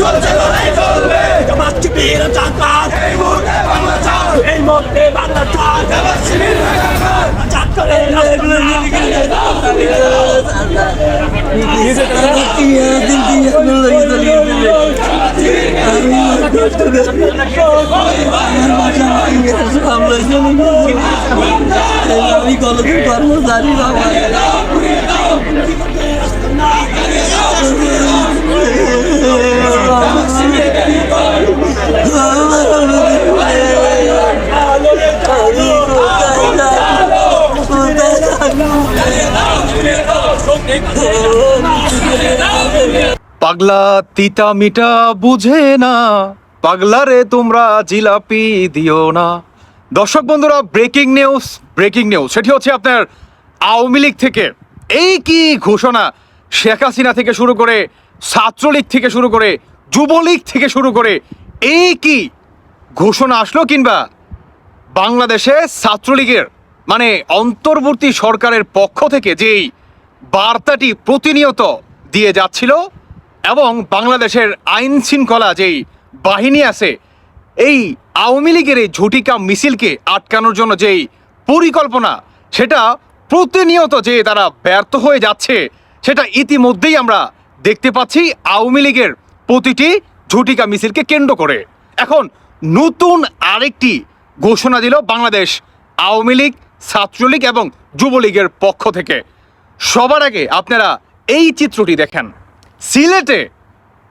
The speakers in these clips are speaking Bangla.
ছাত্রলীগ লড়বে জামাত শিবির জাকাত এই মুহূর্তে বাংলা চার ছাত্রলীগ আমি কতদিন কর্মচারী বাবা পাগলা তিতা মিটা বুঝে না, পাগলা রে তোমরা জিলাপি দিও না। দর্শক বন্ধুরা ব্রেকিং নিউজ ব্রেকিং নিউজ সেটি হচ্ছে আপনার আওয়ামী লীগ থেকে। এই কি ঘোষণা? শেখ হাসিনা থেকে শুরু করে ছাত্রলীগ থেকে শুরু করে, যুবলীগ থেকে শুরু করে, এই কি ঘোষণা আসলো কিংবা বাংলাদেশে ছাত্রলীগের মানে অন্তর্বর্তী সরকারের পক্ষ থেকে যেই বার্তাটি প্রতিনিয়ত দিয়ে যাচ্ছিল এবং বাংলাদেশের আইন শৃঙ্খলা যেই বাহিনী আছে, এই আওয়ামী লীগের এই ঝুটিকা মিছিলকে আটকানোর জন্য যেই পরিকল্পনা, সেটা প্রতিনিয়ত যে তারা ব্যর্থ হয়ে যাচ্ছে, সেটা ইতিমধ্যেই আমরা দেখতে পাচ্ছি আওয়ামী লীগের প্রতিটি ঝুটিকা মিছিলকে কেন্দ্র করে। এখন নতুন আরেকটি ঘোষণা দিল বাংলাদেশ আওয়ামী লীগ, ছাত্রলীগ এবং যুবলীগের পক্ষ থেকে। সবার আগে আপনারা এই চিত্রটি দেখেন। সিলেটে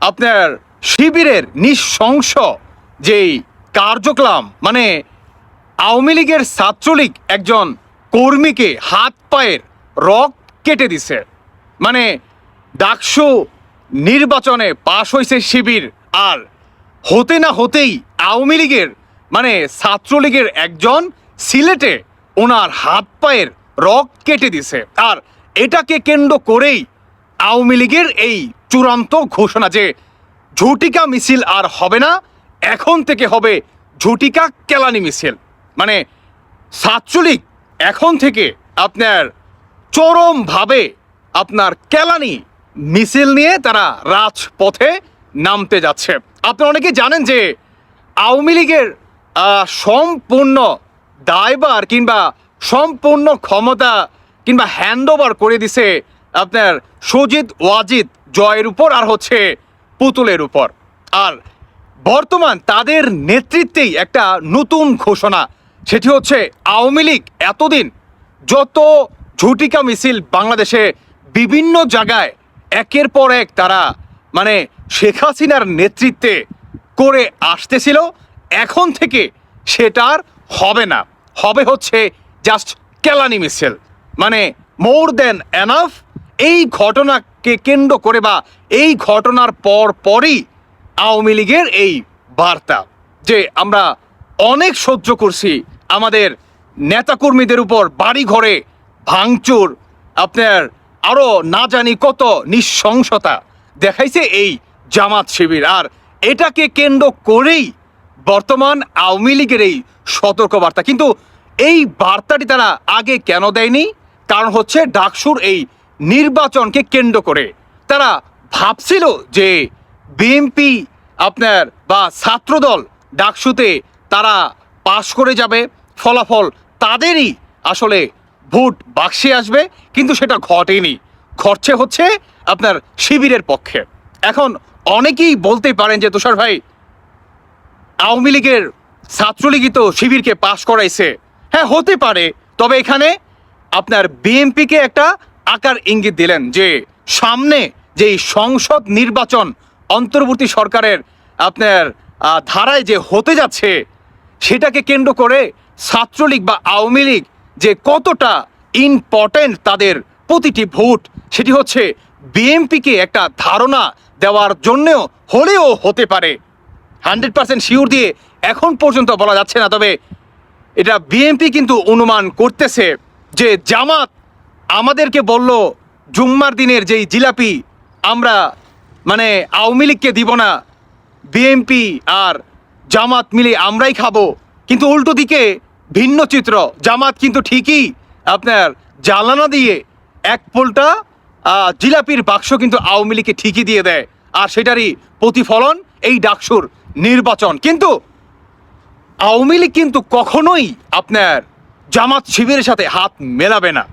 আপনার শিবিরের নিঃশংস যেই কার্যক্রম মানে আওয়ামী লীগের ছাত্রলীগ একজন কর্মীকে হাত পায়ের রক কেটে দিছে। মানে ডাকসু নির্বাচনে পাশ হয়েছে শিবির, আর হতে না হতেই আওয়ামী লীগের মানে ছাত্রলীগের একজন সিলেটে ওনার হাত পায়ের রক কেটে দিছে। আর এটাকে কেন্দ্র করেই আওয়ামী লীগের এই চূড়ান্ত ঘোষণা যে ঝুটিকা মিছিল আর হবে না, এখন থেকে হবে ঝুটিকা কেলানি মিছিল। মানে ছাত্রলীগ এখন থেকে আপনার চরমভাবে আপনার কেলানি মিছিল নিয়ে তারা রাজপথে নামতে যাচ্ছে। আপনারা অনেকে জানেন যে আওয়ামী লীগের সম্পূর্ণ দায়বার কিংবা সম্পূর্ণ ক্ষমতা কিংবা হ্যান্ড ওভার করে দিছে আপনার সজিদ ওয়াজিদ জয়ের উপর আর হচ্ছে পুতুলের উপর। আর বর্তমান তাদের নেতৃত্বেই একটা নতুন ঘোষণা, সেটি হচ্ছে আওয়ামী লীগ এতদিন যত ঝুটিকা মিছিল বাংলাদেশে বিভিন্ন জায়গায় একের পর এক তারা মানে শেখ হাসিনার নেতৃত্বে করে আসতেছিল, এখন থেকে সেটার হবে না। হবে হচ্ছে জাস্ট কেলানি মিছিল। মানে মোর দেন এনাফ এই ঘটনাকে কেন্দ্র করে বা এই ঘটনার পর পরই আওয়ামী লীগের এই বার্তা যে আমরা অনেক সহ্য করছি, আমাদের নেতাকর্মীদের উপর বাড়ি ঘরে ভাঙচুর, আপনার আরও না জানি কত নিঃশংসতা দেখাইছে এই জামাত শিবির। আর এটাকে কেন্দ্র করেই বর্তমান আওয়ামী লীগের এই সতর্কবার্তা। কিন্তু এই বার্তাটি তারা আগে কেন দেয়নি? কারণ হচ্ছে ডাকসুর এই নির্বাচনকে কেন্দ্র করে। তারা ভাবছিল যে বিএনপি আপনার বা ছাত্রদল ডাকসুতে তারা পাশ করে যাবে। ফলাফল তাদেরই আসলে ভোট বাক্সে আসবে, কিন্তু সেটা ঘটেনি। ঘটছে হচ্ছে আপনার শিবিরের পক্ষে। এখন অনেকেই বলতে পারেন যে, তুষার ভাই, আওয়ামী লীগের ছাত্রলীগই তো শিবিরকে পাশ করাইছে। হ্যাঁ হতে পারে। তবে এখানে আপনার বিএনপিকে একটা আকার ইঙ্গিত দিলেন যে, সামনে যেই সংসদ নির্বাচন অন্তর্বর্তী সরকারের আপনার ধারায় যে হতে যাচ্ছে, সেটাকে কেন্দ্র করে ছাত্রলীগ বা আওয়ামী লীগ যে কতটা ইম্পর্ট্যান্ট তাদের প্রতিটি ভোট, সেটি হচ্ছে বিএনপিকে একটা ধারণা দেওয়ার জন্যও হলেও হতে পারে। হান্ড্রেড পার্সেন্ট শিওর দিয়ে এখন পর্যন্ত বলা যাচ্ছে না, তবে এটা বিএনপি কিন্তু অনুমান করতেছে যে জামাত আমাদেরকে বলল, জুম্মার দিনের যেই জিলাপি আমরা মানে আওয়ামী লীগকে দিব না, বিএনপি আর জামাত মিলে আমরাই খাব। কিন্তু উল্টো দিকে ভিন্ন চিত্র। জামাত কিন্তু ঠিকই আপনার জ্বালানা দিয়ে এক পোলটা জিলাপির বাক্স কিন্তু আওয়ামী লীগকে ঠিকই দিয়ে দেয়। আর সেটারই প্রতিফলন এই ডাকসুর নির্বাচন। কিন্তু আওয়ামী লীগ কিন্তু কখনোই আপনার জামাত শিবিরের সাথে হাত মেলাবে না।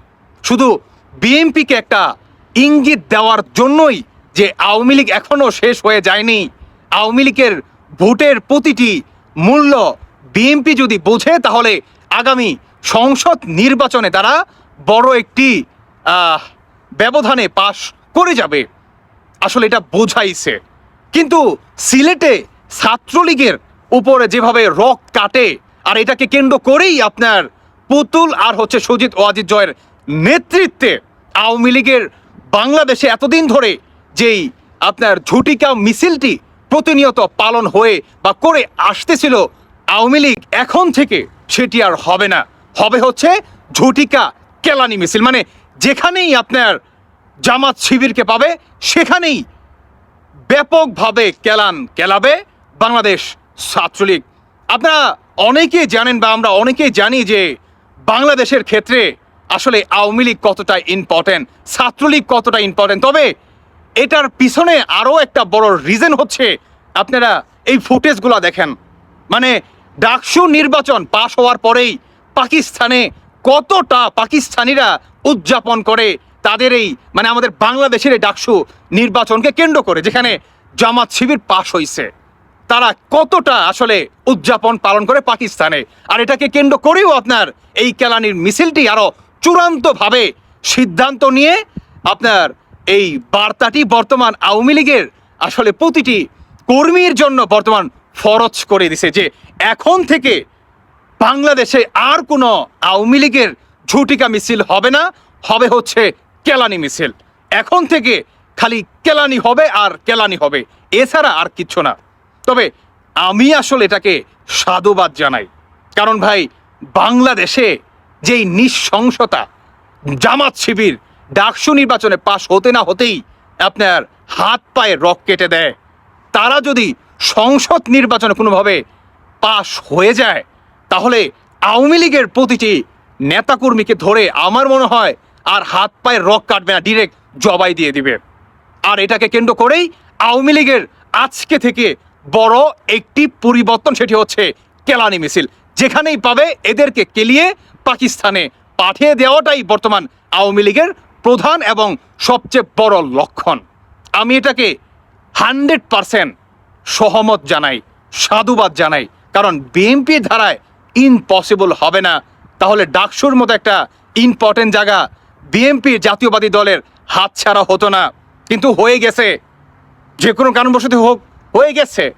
শুধু বিএনপিকে একটা ইঙ্গিত দেওয়ার জন্যই যে আওয়ামী লীগ এখনও শেষ হয়ে যায়নি। আওয়ামী লীগের ভোটের প্রতিটি মূল্য বিএনপি যদি বোঝে, তাহলে আগামী সংসদ নির্বাচনে তারা বড় একটি ব্যবধানে পাশ করে যাবে। আসলে এটা বোঝাইছে কিন্তু সিলেটে ছাত্রলীগের উপরে যেভাবে রক কাটে, আর এটাকে কেন্দ্র করেই আপনার পুতুল আর হচ্ছে সুজিত ওয়াজিদ জয়ের নেতৃত্বে আওয়ামী লীগের বাংলাদেশে এতদিন ধরে যেই আপনার ঝুটিকা মিছিলটি প্রতিনিয়ত পালন হয়ে বা করে আসতেছিল আওয়ামী লীগ এখন থেকে সেটি আর হবে না। হবে হচ্ছে ঝুটিকা কেলানি মিছিল। মানে যেখানেই আপনার জামাত শিবিরকে পাবে, সেখানেই ব্যাপকভাবে কেলান কেলাবে বাংলাদেশ ছাত্রলীগ। আপনারা অনেকেই জানেন বা আমরা অনেকেই জানি যে বাংলাদেশের ক্ষেত্রে আসলে আওয়ামী লীগ কতটা ইম্পর্টেন্ট ছাত্রলীগ কতটা ইম্পর্টেন্ট তবে এটার পিছনে আরও একটা বড় রিজন হচ্ছে, আপনারা এই ফুটেজগুলো দেখেন। মানে ডাকসু নির্বাচন পাশ হওয়ার পরেই পাকিস্তানে কতটা পাকিস্তানিরা উদযাপন করে তাদের এই মানে আমাদের বাংলাদেশের এই ডাকসু নির্বাচনকে কেন্দ্র করে যেখানে জামাত শিবির পাশ হয়েছে তারা কতটা আসলে উদযাপন পালন করে পাকিস্তানে? আর এটাকে কেন্দ্র করেও আপনার এই কেলানির মিছিলটি আরও চূড়ান্তভাবে সিদ্ধান্ত নিয়ে আপনার এই বার্তাটি বর্তমান আওয়ামী লীগের আসলে প্রতিটি কর্মীর জন্য বর্তমান ফরজ করে দিছে যে এখন থেকে বাংলাদেশে আর কোনো আওয়ামী লীগের ঝুটিকা মিছিল হবে না, হবে হচ্ছে কেলানি মিছিল। এখন থেকে খালি কেলানি হবে আর কেলানি হবে, এছাড়া আর কিচ্ছু না। তবে আমি আসলে এটাকে সাধুবাদ জানাই। কারণ ভাই, বাংলাদেশে যেই নিঃশংসতা, জামাত শিবির ডাকসু নির্বাচনে পাশ হতে না হতেই আপনার হাত পায়ে রক কেটে দেয়। তারা যদি সংসদ নির্বাচনে কোনোভাবে পাশ হয়ে যায়, তাহলে আওয়ামী লীগের প্রতিটি নেতাকর্মীকে ধরে আমার মনে হয় আর হাত পায়ে রক কাটবে না ডিরেক্ট জবাই দিয়ে দিবে। আর এটাকে কেন্দ্র করেই আওয়ামী লীগের আজকে থেকে বড় একটি পরিবর্তন সেটি হচ্ছে কেলানি মিছিল। যেখানেই পাবে, এদেরকে কেলিয়ে পাকিস্তানে পাঠিয়ে দেওয়াটাই বর্তমান আওয়ামী লীগের প্রধান এবং সবচেয়ে বড় লক্ষণ। আমি এটাকে হান্ড্রেড পারসেন্ট সহমত জানাই, সাধুবাদ জানাই। কারণ বিএনপি ধারায় ইম্পসিবল হবে না। তাহলে ডাকসুর মতো একটা ইম্পর্টেন্ট জায়গা বিএনপির জাতীয়বাদী দলের হাতছাড়া হতো না। কিন্তু হয়ে গেছে। যে কোনো কারণবশত হোক, হয়ে গেছে।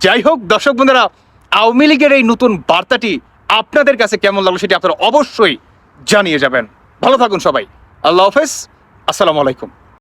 যাই হোক, দর্শক বন্ধুরা, আওয়ামী লীগের এই নতুন বার্তাটি আপনাদের কাছে কেমন লাগল সেটি আপনারা অবশ্যই জানিয়ে যাবেন। ভালো থাকুন সবাই। আল্লাহ হাফেজ। আসসালামু আলাইকুম।